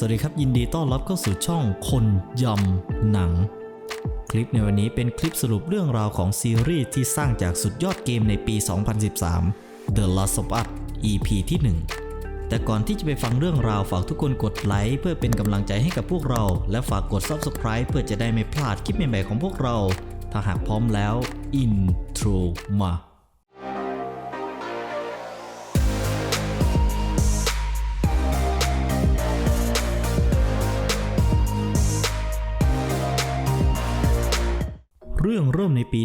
สวัสดีครับยินดีต้อนรับเข้าสู่ช่องคนยำหนัง คลิปในวันนี้เป็นคลิปสรุปเรื่องราวของซีรีส์ที่สร้างจากสุดยอดเกมในปี 2013 The Last of Us EP ที่ 1 แต่ก่อนที่จะไปฟังเรื่องราวฝากทุกคนกดไลค์เพื่อเป็นกำลังใจให้กับพวกเรา และฝากกด Subscribe เพื่อจะได้ไม่พลาดคลิปใหม่ๆของพวกเรา ถ้าหากพร้อมแล้ว Intro มา เรื่องเริ่มในปี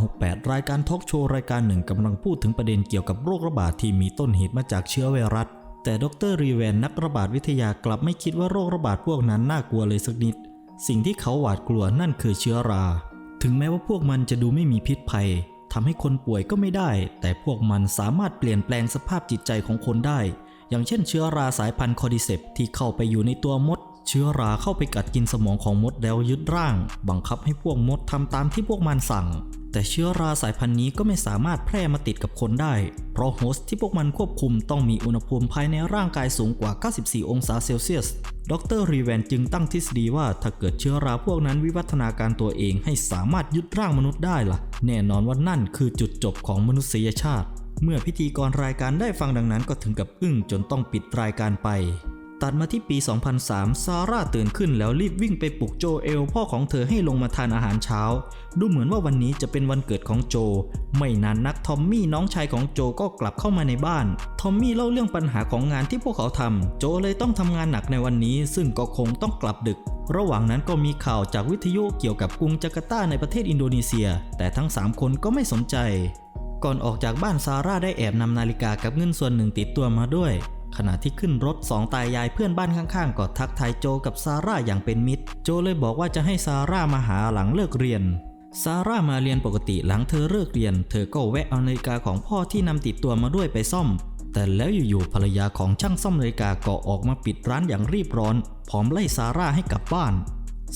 1968 รายการทอล์กโชว์รายการหนึ่งกำลังพูดถึงประเด็นเกี่ยวกับโรคระบาดที่มีต้นเหตุมาจากเชื้อไวรัส แต่ดรรีแวนนักระบาดวิทยากลับไม่คิดว่าโรคระบาดพวกนั้นน่ากลัวเลยสักนิด สิ่งที่เขาหวาดกลัวนั่นคือเชื้อรา ถึงแม้ว่าพวกมันจะดูไม่มีพิษภัยทำให้คนป่วยก็ไม่ได้ แต่พวกมันสามารถเปลี่ยนแปลงสภาพจิตใจของคนได้ อย่างเช่นเชื้อราสายพันธุ์คอร์ดิเซปที่เข้าไปอยู่ในตัวมด เชื้อราเข้าไปกัดกินสมองของมดแล้วยึดร่าง บังคับให้พวกมดทำตามที่พวกมันสั่ง แต่เชื้อราสายพันธุ์นี้ก็ไม่สามารถแพร่มาติดกับคนได้ เพราะโฮสต์ที่พวกมันควบคุมต้องมีอุณหภูมิภายในร่างกายสูงกว่า 94 องศาเซลเซียส ดรรีแวนจึงตั้งทฤษฎีว่าถ้าเกิดเชื้อราพวกนั้นวิวัฒนาการตัวเองให้สามารถยึดร่างมนุษย์ได้ล่ะ แน่นอนว่านั่นคือจุดจบของมนุษยชาติ เมื่อพิธีกรรายการได้ฟังดังนั้นก็ถึงกับอึ้งจนต้องปิดรายการไป ตัดมาที่ปี 2003 ซาร่าตื่นขึ้นแล้วรีบวิ่งไปปลุกโจเอลพ่อของเธอให้ลงมาทานอาหารเช้า ดูเหมือนว่าวันนี้จะเป็นวันเกิดของโจ ไม่นานนักทอมมี่น้องชายของโจก็กลับเข้ามาในบ้าน ทอมมี่เล่าเรื่องปัญหาของงานที่พวกเขาทำ โจเลยต้องทำงานหนักในวันนี้ ซึ่งก็คงต้องกลับดึก ระหว่างนั้นก็มีข่าวจากวิทยุเกี่ยวกับกรุงจาการ์ตาในประเทศอินโดนีเซีย แต่ทั้ง 3 คนก็ไม่สนใจ ก่อนออกจากบ้านซาร่าได้แอบนำนาฬิกากับเงินส่วนหนึ่งติดตัวมาด้วย ขณะที่ขึ้นรถสองตายายเพื่อนบ้านข้างๆก็ทักทายโจกับซาร่าอย่างเป็นมิตร โจเลยบอกว่าจะให้ซาร่ามาหาหลังเลิกเรียน ซาร่ามาเรียนปกติหลังเธอเลิกเรียน เธอก็แวะเอานาฬิกาของพ่อที่นำติดตัวมาด้วยไปซ่อม แต่แล้วอยู่ๆภรรยาของช่างซ่อมนาฬิกาก็ออกมาปิดร้านอย่างรีบร้อน พร้อมไล่ซาร่าให้กลับบ้าน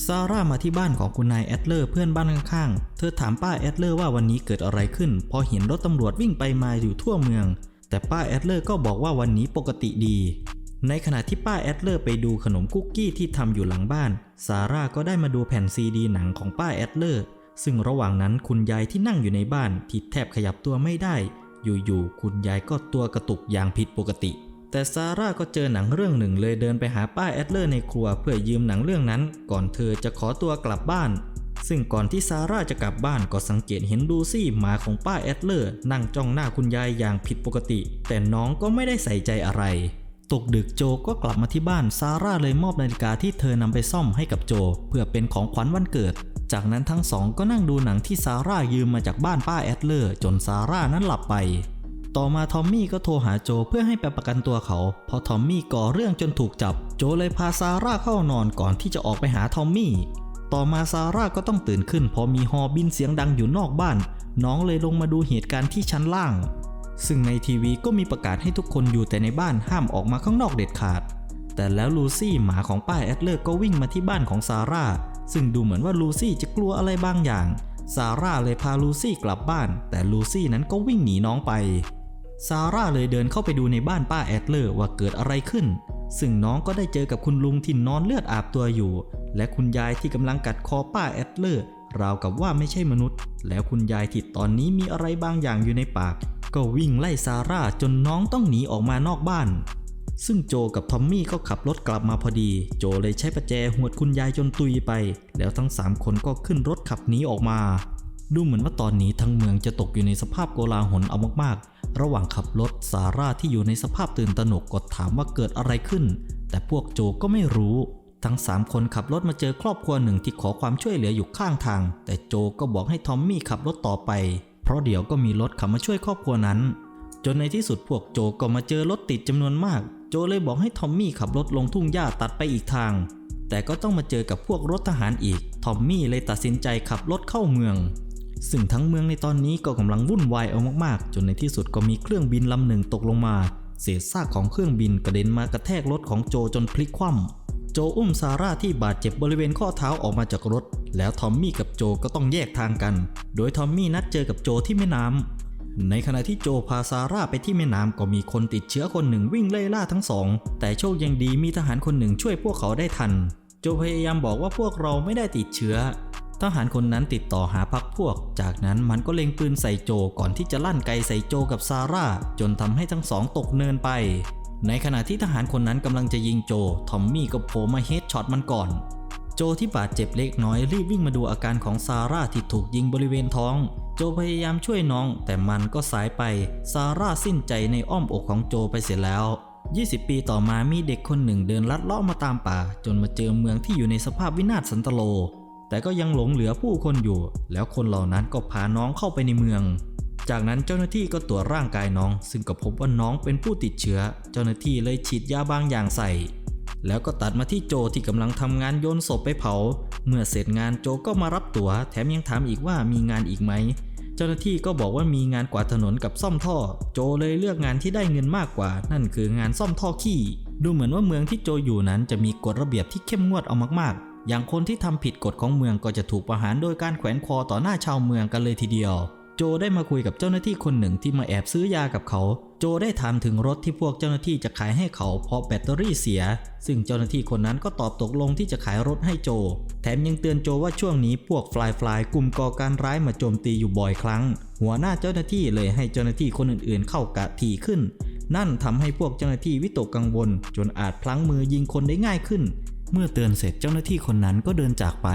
ซาร่ามาที่บ้านของคุณนายแอดเลอร์เพื่อนบ้านข้างๆ เธอถามป้าแอดเลอร์ว่าวันนี้เกิดอะไรขึ้น พอเห็นรถตำรวจวิ่งไปมาอยู่ทั่วเมือง แต่ป้าแอดเลอร์ก็บอกว่าวันนี้ปกติดี ในขณะที่ป้าแอดเลอร์ไปดูขนมคุกกี้ที่ทำอยู่หลังบ้าน ซาร่าก็ได้มาดูแผ่นซีดีหนังของป้าแอดเลอร์ ซึ่งระหว่างนั้นคุณยายที่นั่งอยู่ในบ้านที่แทบขยับตัวไม่ได้ อยู่ๆคุณยายก็ตัวกระตุกอย่างผิดปกติ แต่ซาร่าก็เจอหนังเรื่องหนึ่งเลยเดินไปหาป้าแอดเลอร์ในครัวเพื่อยืมหนังเรื่องนั้น ก่อนเธอจะขอตัวกลับบ้าน ซึ่งก่อนที่ซาร่าจะกลับบ้านก็สังเกตเห็นลูซี่หมาของป้าแอดเลอร์ นั่งจ้องหน้าคุณยายอย่างผิดปกติ แต่น้องก็ไม่ได้ใส่ใจอะไร ตกดึกโจก็กลับมาที่บ้านซาร่าเลยมอบนาฬิกาที่เธอนำไปซ่อมให้กับโจ เพื่อเป็นของขวัญวันเกิด จากนั้นทั้งสองก็นั่งดูหนังที่ซาร่ายืมมาจากบ้านป้าแอดเลอร์ จนซาร่านั้นหลับไปต่อมาทอมมี่ก็โทรหาโจเพื่อให้ไปประกันตัวเขาพราะทอมมี่ก่อเรื่องจนถูกจับ โจเลยพาซาร่าเข้านอนก่อนที่จะออกไปหาทอมมี่ ต่อมาซาร่าก็ต้องตื่นขึ้นพอมีฮอบินเสียงดังอยู่นอกบ้าน น้องเลยลงมาดูเหตุการณ์ที่ชั้นล่าง ซึ่งในทีวีก็มีประกาศให้ทุกคนอยู่แต่ในบ้านห้ามออกมาข้างนอกเด็ดขาด แต่แล้วลูซี่หมาของป้าแอดเลอร์ก็วิ่งมาที่บ้านของซาร่าซึ่งดูเหมือนว่าลูซี่จะกลัวอะไรบางอย่างซาร่าเลยพาลูซี่กลับบ้าน แต่ลูซี่นั้นก็วิ่งหนีน้องไปซาร่าเลยเดินเข้าไปดูในบ้านป้าแอดเลอร์ว่าเกิดอะไรขึ้น ซึ่งน้องก็ได้เจอกับคุณลุงที่นอนเลือดอาบตัวอยู่ และคุณยายที่กำลังกัดคอป้าแอดเลอร์ราวกับว่าไม่ใช่มนุษย์ แล้วคุณยายที่ตอนนี้มีอะไรบางอย่างอยู่ในปาก ก็วิ่งไล่ซาร่าจนน้องต้องหนีออกมานอกบ้าน ซึ่งโจกับทอมมี่ก็ขับรถกลับมาพอดี โจเลยใช้ประแจหวดคุณยายจนตุยไป แล้วทั้ง 3 คนก็ขึ้นรถขับหนีออกมา ดูเหมือนว่าตอนนี้ทั้งเมืองจะตกอยู่ในสภาพโกลาหลเอามากๆ ระหว่างขับรถซาร่าที่อยู่ในสภาพตื่นตระหนกก็ถามว่าเกิดอะไรขึ้น แต่พวกโจก็ไม่รู้ทั้ง 3 คนขับรถมาเจอครอบครัวหนึ่งที่ขอความช่วยเหลืออยู่ข้างทาง แต่โจก็บอกให้ทอมมี่ขับรถต่อไป เพราะเดี๋ยวก็มีรถขับมาช่วยครอบครัวนั้น จนในที่สุดพวกโจก็มาเจอรถติดจำนวนมาก โจเลยบอกให้ทอมมี่ขับรถลงทุ่งหญ้าตัดไปอีกทาง แต่ก็ต้องมาเจอกับพวกรถทหารอีก ทอมมี่เลยตัดสินใจขับรถเข้าเมือง ซึ่งทั้งเมืองในตอนนี้ก็กำลังวุ่นวายเอามากๆ จนในที่สุดก็มีเครื่องบินลำหนึ่งตกลงมา เศษซากของเครื่องบินกระเด็นมากระแทกรถของโจจนพลิกคว่ำโจอุ้มซาร่าที่บาดเจ็บบริเวณข้อเท้าออกมาจากรถ แล้วทอมมี่กับโจก็ต้องแยกทางกัน โดยทอมมี่นัดเจอกับโจที่แม่น้ำในขณะที่โจพาซาร่าไปที่แม่น้ำก็มีคนติดเชื้อคนหนึ่งวิ่งไล่ล่าทั้งสอง แต่โชคยังดีมีทหารคนหนึ่งช่วยพวกเขาได้ทัน โจพยายามบอกว่าพวกเราไม่ได้ติดเชื้อ ทหารคนนั้นติดต่อหาพักพวก จากนั้นมันก็เล็งปืนใส่โจก่อนที่จะลั่นไกใส่โจกับซาร่า จนทำให้ทั้งสองตกเนินไป ในขณะที่ทหารคนนั้นกำลังจะยิงโจ ทอมมี่ก็โผล่มาเฮดช็อตมันก่อน โจที่บาดเจ็บเล็กน้อยรีบวิ่งมาดูอาการของซาร่าที่ถูกยิงบริเวณท้อง โจพยายามช่วยน้อง แต่มันก็สายไป ซาร่าสิ้นใจในอ้อมอกของโจไปเสียแล้ว20 ปีต่อมามีเด็กคนหนึ่งเดินลัดเลาะมาตามป่า จนมาเจอเมืองที่อยู่ในสภาพวินาศสันตโล แต่ก็ยังหลงเหลือผู้คนอยู่ แล้วคนเหล่านั้นก็พาน้องเข้าไปในเมือง จากนั้นเจ้าหน้าที่ก็ตรวจร่างกายน้อง ซึ่งก็พบว่าน้องเป็นผู้ติดเชื้อ เจ้าหน้าที่เลยฉีดยาบางอย่างใส่ แล้วก็ตัดมาที่โจที่กำลังทำงานโยนศพไปเผา เมื่อเสร็จงานโจก็มารับตัว๋ว แถมยังถามอีกว่ามีงานอีกไหมเจ้าหน้าที่ก็บอกว่ามีงานกวาดถนนกับซ่อมท่อ โจเลยเลือกงานที่ได้เงินมากกว่า นั่นคืองานซ่อมท่อขี้ ดูเหมือนว่าเมืองที่โจอยู่นั้นจะมีกฎระเบียบที่เข้มงวดเอามากๆ อย่างคนที่ทำผิดกฎของเมืองก็จะถูกประหารโดยการแขวนคอต่อหน้าชาวเมืองกันเลยทีเดียว โจได้มาคุยกับเจ้าหน้าที่คนหนึ่งที่มาแอบซื้อยากับเขา โจได้ถามถึงรถที่พวกเจ้าหน้าที่จะขายให้เขาเพราะแบตเตอรี่เสีย ซึ่งเจ้าหน้าที่คนนั้นก็ตอบตกลงที่จะขายรถให้โจ แถมยังเตือนโจว่าช่วงนี้พวกฟลายฟลายกลุ่มก่อการร้ายมาโจมตีอยู่บ่อยครั้ง หัวหน้าเจ้าหน้าที่เลยให้เจ้าหน้าที่คนอื่นๆ เข้ากะทีขึ้นนั่นทำให้พวกเจ้าหน้าที่วิตกกังวล จนอาจพลั้งมือยิงคนได้ง่ายขึ้น เมื่อเตือนเสร็จเจ้าหน้าที่คนนั้นก็เดินจากไป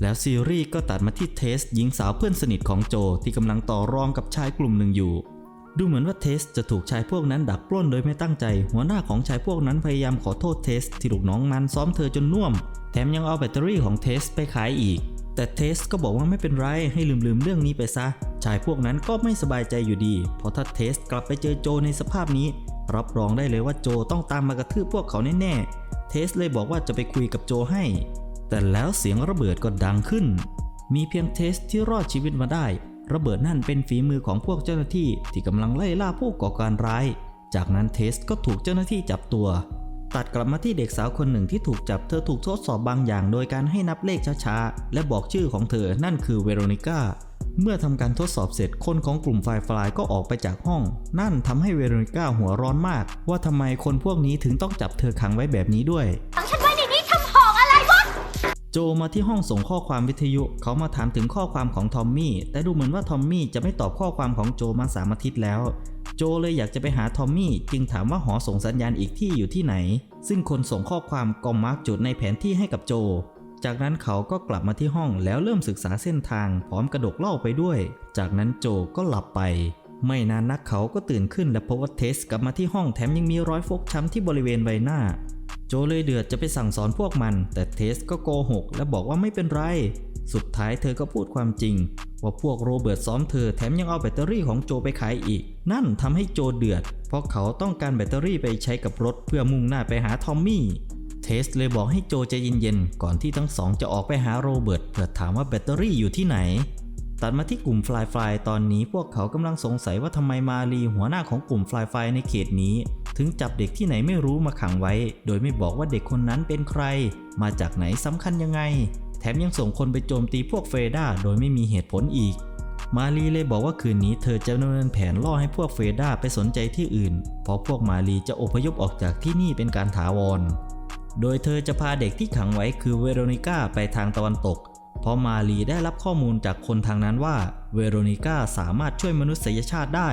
แล้วซีรีส์ก็ตัดมาที่เทสหญิงสาวเพื่อนสนิทของโจที่กำลังต่อรองกับชายกลุ่มหนึ่งอยู่ ดูเหมือนว่าเทสจะถูกชายพวกนั้นดักปล้นโดยไม่ตั้งใจ หัวหน้าของชายพวกนั้นพยายามขอโทษเทสที่ลูกน้องมันซ้อมเธอจนน่วม แถมยังเอาแบตเตอรี่ของเทสไปขายอีกแต่เทสก็บอกว่าไม่เป็นไรให้ลืมๆเรื่องนี้ไปซะ ชายพวกนั้นก็ไม่สบายใจอยู่ดี เพราะถ้าเทสกลับไปเจอโจในสภาพนี้ รับรองได้เลยว่าโจต้องตามมากระทืบพวกเขาแน่ เทสเลยบอกว่าจะไปคุยกับโจให้ แต่แล้วเสียงระเบิดก็ดังขึ้น มีเพียงเทสที่รอดชีวิตมาได้ ระเบิดนั่นเป็นฝีมือของพวกเจ้าหน้าที่ที่กำลังไล่ล่าผู้ก่อการร้าย จากนั้นเทสก็ถูกเจ้าหน้าที่จับตัว ตัดกลับมาที่เด็กสาวคนหนึ่งที่ถูกจับเธอถูกทดสอบบางอย่าง โดยการให้นับเลขช้าๆและบอกชื่อของเธอนั่นคือเวโรนิก้า เมื่อทำการทดสอบเสร็จคนของกลุ่มไฟฟลายก็ออกไปจากห้อง นั่นทำให้เวโรนิก้าหัวร้อนมาก ว่าทำไมคนพวกนี้ถึงต้องจับเธอขังไว้แบบนี้ด้วยขังฉันไว้ในนี้ทำหอกอะไรวะโจมาที่ห้องส่งข้อความวิทยุ เขามาถามถึงข้อความของทอมมี่แต่ดูเหมือนว่าทอมมี่จะไม่ตอบข้อความของโจมาสามอาทิตย์แล้วโจเลยอยากจะไปหาทอมมี่จึงถามว่าหอส่งสัญญาณอีกที่อยู่ที่ไหน ซึ่งคนส่งข้อความก็มาร์กจุดในแผนที่ให้กับโจ จากนั้นเขาก็กลับมาที่ห้องแล้วเริ่มศึกษาเส้นทางพร้อมกระดกเหล้าไปด้วย จากนั้นโจก็หลับไป ไม่นานนักเขาก็ตื่นขึ้นและพบว่าเทสกลับมาที่ห้องแถมยังมีรอยฟกช้ำที่บริเวณใบหน้า โจเลยเดือดจะไปสั่งสอนพวกมัน แต่เทสก็โกหก และบอกว่าไม่เป็นไร สุดท้ายเธอก็พูดความจริง ว่าพวกโรเบิร์ตซ้อมเธอแถมยังเอาแบตเตอรี่ของโจไปขายอีก นั่นทำให้โจเดือด เพราะเขาต้องการแบตเตอรี่ไปใช้กับรถเพื่อมุ่งหน้าไปหาทอมมี่ ทสเลยบอกให้โจใจเย็นๆ ก่อนที่ทั้งสองจะออกไปหาโรเบิร์ตเพื่อถามว่าแบตเตอรี่อยู่ที่ไหน ตัดมาที่กลุ่มฟลายฟลายตอนนี้พวกเขากำลังสงสัยว่าทำไมมารีหัวหน้าของกลุ่มฟลายฟลายในเขตนี้ ถึงจับเด็กที่ไหนไม่รู้มาขังไว้ โดยไม่บอกว่าเด็กคนนั้นเป็นใคร มาจากไหนสำคัญยังไง แถมยังส่งคนไปโจมตีพวกเฟรด้าโดยไม่มีเหตุผลอีกมารีเลยบอกว่าคืนนี้เธอจะดำเนินแผนล่อให้พวกเฟรด้าไปสนใจที่อื่น เพราะพวกมารีจะอพยพออกจากที่นี่เป็นการถาวร โดยเธอจะพาเด็กที่ขังไว้คือเวโรนิก้าไปทางตะวันตก เพราะมารีได้รับข้อมูลจากคนทางนั้นว่า เวโรนิก้าสามารถช่วยมนุษยชาติได้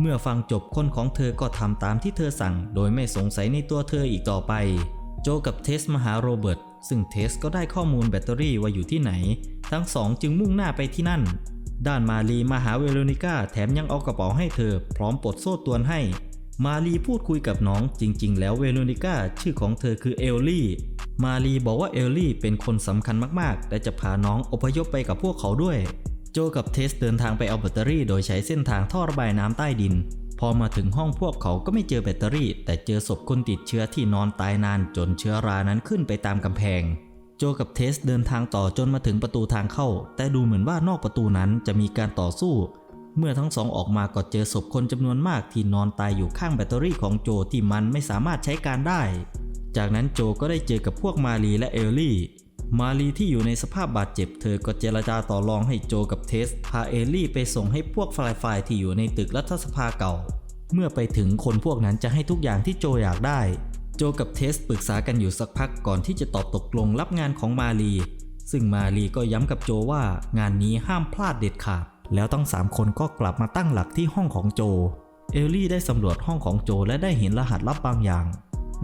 เมื่อฟังจบคนของเธอก็ทำตามที่เธอสั่ง โดยไม่สงสัยในตัวเธออีกต่อไป โจกับเทสมาหาโรเบิร์ตซึ่งเทสก็ได้ข้อมูลแบตเตอรี่ว่าอยู่ที่ไหน ทั้งสองจึงมุ่งหน้าไปที่นั่น ด้านมารีมาหาเวโรนิก้าแถมยังเอากระเป๋าให้เธอ พร้อมปลดโซ่ตวนให้ มารีพูดคุยกับน้องจริง ๆ แล้วเวโรนิก้าชื่อของเธอคือเอลลี่ มารีบอกว่าเอลลี่เป็นคนสำคัญมากๆ และจะพาน้องอพยพไปกับพวกเขาด้วย โจกับเทสเดินทางไปเอาแบตเตอรี่ โดยใช้เส้นทางท่อระบายน้ำใต้ดิน พอมาถึงห้องพวกเขาก็ไม่เจอแบตเตอรี่ แต่เจอศพคนติดเชื้อที่นอนตายนานจนเชื้อรานั้นขึ้นไปตามกำแพง โจกับเทสเดินทางต่อจนมาถึงประตูทางเข้า แต่ดูเหมือนว่านอกประตูนั้นจะมีการต่อสู้ เมื่อทั้งสองออกมาก็เจอศพคนจำนวนมากที่นอนตายอยู่ข้างแบตเตอรี่ของโจที่มันไม่สามารถใช้การได้ จากนั้นโจก็ได้เจอกับพวกมารีและเอลลี่ มารีที่อยู่ในสภาพบาดเจ็บเธอก็เจรจาต่อรองให้โจกับเทส พาเอลลี่ไปส่งให้พวกไฟไฟที่อยู่ในตึกรัฐสภาเก่า เมื่อไปถึงคนพวกนั้นจะให้ทุกอย่างที่โจอยากได้ โจกับเทสปรึกษากันอยู่สักพักก่อนที่จะตอบตกลงรับงานของมารีซึ่งมารีก็ย้ำกับโจว่างานนี้ห้ามพลาดเด็ดขาด แล้วทั้งสามคนก็กลับมาตั้งหลักที่ห้องของโจ เอลลี่ได้สำรวจห้องของโจและได้เห็นรหัสลับบางอย่าง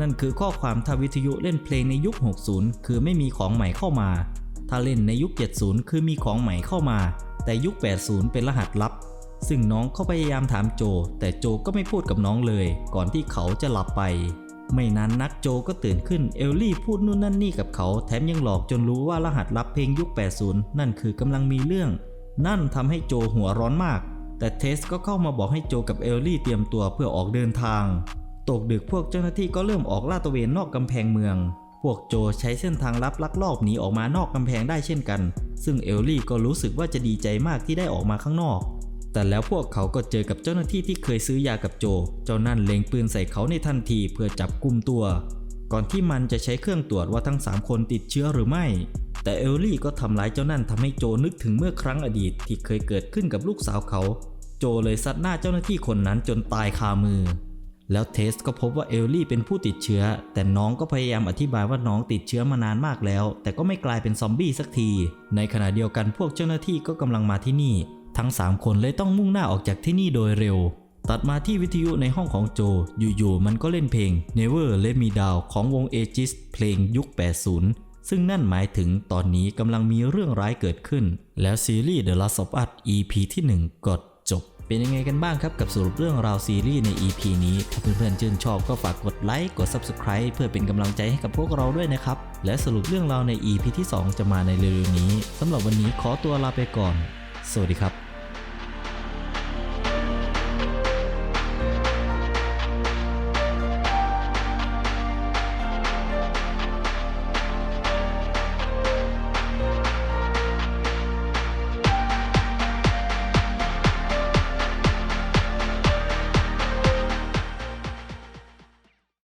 นั่นคือข้อความทางวิทยุเล่นเพลงในยุค 60 คือไม่มีของใหม่เข้ามา ถ้าเล่นในยุค 70 คือมีของใหม่เข้ามา แต่ยุค 80 เป็นรหัสลับ ซึ่งน้องเขาพยายามถามโจ แต่โจก็ไม่พูดกับน้องเลย ก่อนที่เขาจะหลับไป ไม่นานนักโจก็ตื่นขึ้น เอลลี่พูดนู่นนั่นนี่กับเขา แถมยังหลอกจนรู้ว่ารหัสลับเพลงยุค 80 นั่นคือกำลังมีเรื่อง นั่นทำให้โจหัวร้อนมาก แต่เทสก็เข้ามาบอกให้โจกับเอลลี่เตรียมตัวเพื่อออกเดินทาง ตกดึกพวกเจ้าหน้าที่ก็เริ่มออกลาดตระเวนนอกกำแพงเมือง พวกโจใช้เส้นทางลับลักลอบหนีออกมานอกกำแพงได้เช่นกัน ซึ่งเอลลี่ก็รู้สึกว่าจะดีใจมากที่ได้ออกมาข้างนอก แต่แล้วพวกเขาก็เจอกับเจ้าหน้าที่ที่เคยซื้อยากับโจ เจ้านั่นเล็งปืนใส่เขาในทันทีเพื่อจับกุมตัว ก่อนที่มันจะใช้เครื่องตรวจว่าทั้ง 3 คนติดเชื้อหรือไม่ แต่เอลลี่ก็ทำร้ายเจ้านั่นทำให้โจนึกถึงเมื่อครั้งอดีตที่เคยเกิดขึ้นกับลูกสาวเขา โจเลยซัดหน้าเจ้าหน้าที่คนนั้นจนตายคามือ แล้วเทสก็พบว่าเอลลี่เป็นผู้ติดเชื้อ แต่น้องก็พยายามอธิบายว่าน้องติดเชื้อมานานมากแล้ว แต่ก็ไม่กลายเป็นซอมบี้สักที ในขณะเดียวกันพวกเจ้าหน้าที่ก็กำลังมาที่นี่ ทั้ง 3 คนเลยต้องมุ่งหน้าออกจากที่นี่โดยเร็วตัดมาที่วิทยุในห้องของโจ อยู่ๆ มันก็เล่นเพลง Never Let Me Down ของวง a g i s เพลงยุค 80 ซึ่งนั่นหมายถึงตอนนี้กำลังมีเรื่องร้ายเกิดขึ้น แล้วซีรีส์ The Last of Us EP ที่ 1ก็จบ เป็นยังไงกันบ้างครับกับสรุปเรื่องราวซีรีส์ใน EP นี้ ถ้าเพื่อนๆชื่นชอบก็ฝากกดไลค์กด Subscribe เพื่อเป็นกำลังใจให้กับพวกเราด้วยนะครับ และสรุปเรื่องราวใน EP ที่ 2 จะมาในเร็วๆนี้สำหรับวันนี้ขอตัวลาไปก่อน สวัสดีครับ